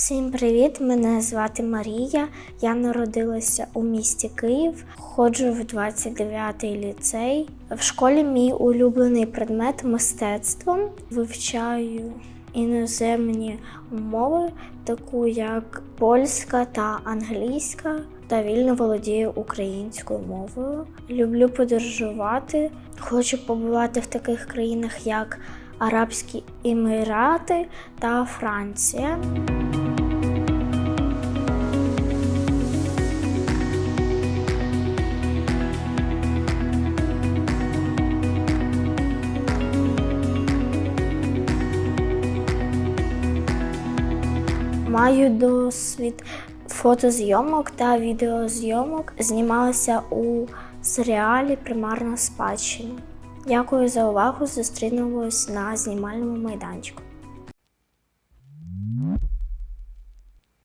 Всім привіт! Мене звати Марія. Я народилася у місті Київ, ходжу в 29-й ліцей. В школі мій улюблений предмет мистецтво. Вивчаю іноземні мови, таку як польська та англійська, та вільно володію українською мовою. Люблю подорожувати. Хочу побувати в таких країнах, як Арабські Емірати та Франція. Маю досвід фотозйомок та відеозйомок. Знімалася у серіалі Примарна спадщина. Дякую за увагу. Зустрінемось на знімальному майданчику.